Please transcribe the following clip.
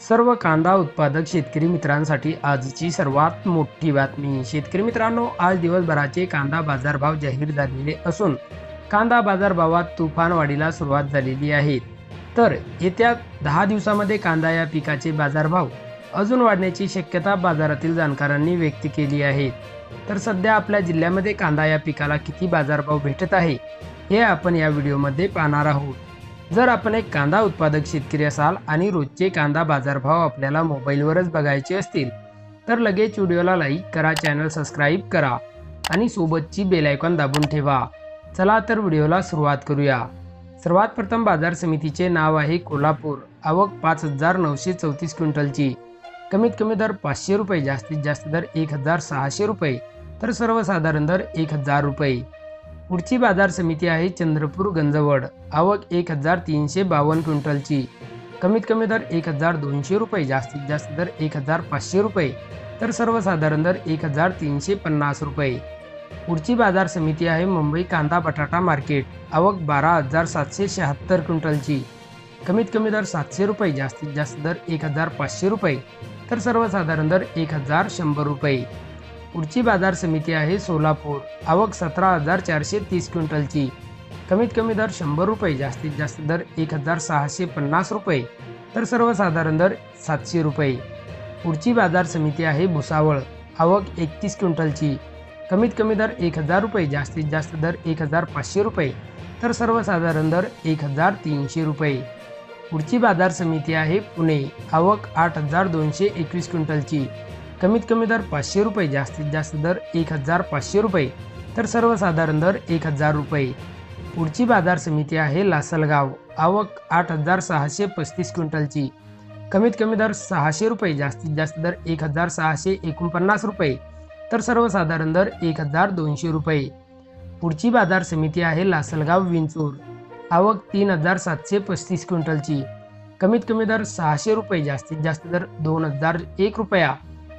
सर्व कांदा उत्पादक शेतकरी मित्रांसाठी आजची सर्वात मोठी बातमी. शेतकरी मित्रांनो आज दिवसभराचे कांदा बाजारभाव जाहीर झालेले असून कांदा बाजारभावात तुफान वाढीला सुरुवात झालेली आहे. तर येत्या दहा दिवसामध्ये कांदा या पिकाचे बाजारभाव अजून वाढण्याची शक्यता बाजारातील जाणकारांनी व्यक्त केली आहे. तर सध्या आपल्या जिल्ह्यामध्ये कांदा या पिकाला किती बाजारभाव भेटत आहे हे आपण या व्हिडिओमध्ये पाहणार आहोत. जर आपण एक कांदा उत्पादक शेतकरी असाल आणि रोजचे कांदा बाजारभाव आपल्याला मोबाईलवरच बघायचे असतील तर लगेच व्हिडिओला लाईक करा चॅनल सबस्क्राईब करा आणि सोबतची बेल आयकॉन दाबून ठेवा. चला तर व्हिडिओला सुरुवात करूया. सर्वात प्रथम बाजार समितीचे नाव आहे कोल्हापूर. आवक पाच हजार नऊशे चौतीस क्विंटलची. कमीत कमी दर पाचशे रुपये जास्तीत जास्त दर एक हजार सहाशे रुपये तर सर्वसाधारण दर एक हजार रुपये. पुढची बाजार समिती आहे चंद्रपूर गंजवड. आवक एक हजार तीनशे बावन्न क्विंटलची. कमीत कमी दर एक हजार दोनशे रुपये जास्तीत जास्त दर एक हजार पाचशे रुपये तर सर्वसाधारण दर एक हजार तीनशे पन्नास रुपये. पुढची बाजार समिती आहे मुंबई कांदा बटाटा मार्केट. आवक बारा हजार सातशे शहात्तर क्विंटलची. कमीत कमी दर सातशे रुपये जास्तीत जास्त दर एक हजार पाचशे रुपये तर सर्वसाधारण दर एक हजार शंभर रुपये. पुढची बाजार समिती आहे सोलापूर. आवक सतरा हजार चारशे तीस क्विंटलची. कमीत कमी दर शंभर रुपये जास्तीत जास्त दर एक हजार सहाशे पन्नास रुपये तर सर्वसाधारण दर सातशे रुपये. पुढची बाजार समिती आहे भुसावळ. आवक एकतीस क्विंटलची. कमीत कमी दर एक हजार रुपये जास्तीत जास्त दर एक हजार पाचशे रुपये तर सर्वसाधारण दर एक हजार तीनशे रुपये. पुढची बाजार समिती आहे पुणे. आवक आठ हजार दोनशे एकवीस क्विंटलची. कमीत कमी दर पाचशे रुपये जास्तीत जास्त दर एक हजार पाचशे रुपये. तर सर्वसाधारण दर एक हजार रुपये. पुढची बाजार समिती आहे लासलगाव. आवक आठ हजार सहाशे पस्तीस क्विंटलची. कमीत कमी दर सहाशे रुपये जास्तीत जास्त दर एक हजार सहाशे एकोणपन्नास रुपये. तर सर्वसाधारण दर एक हजार दोनशे रुपये. पुढची बाजार समिती आहे लासलगाव विंचूर. आवक तीन हजार सातशे पस्तीस क्विंटलची. कमीत कमी दर सहाशे रुपये जास्तीत जास्त दर दोन हजार एक रुपया.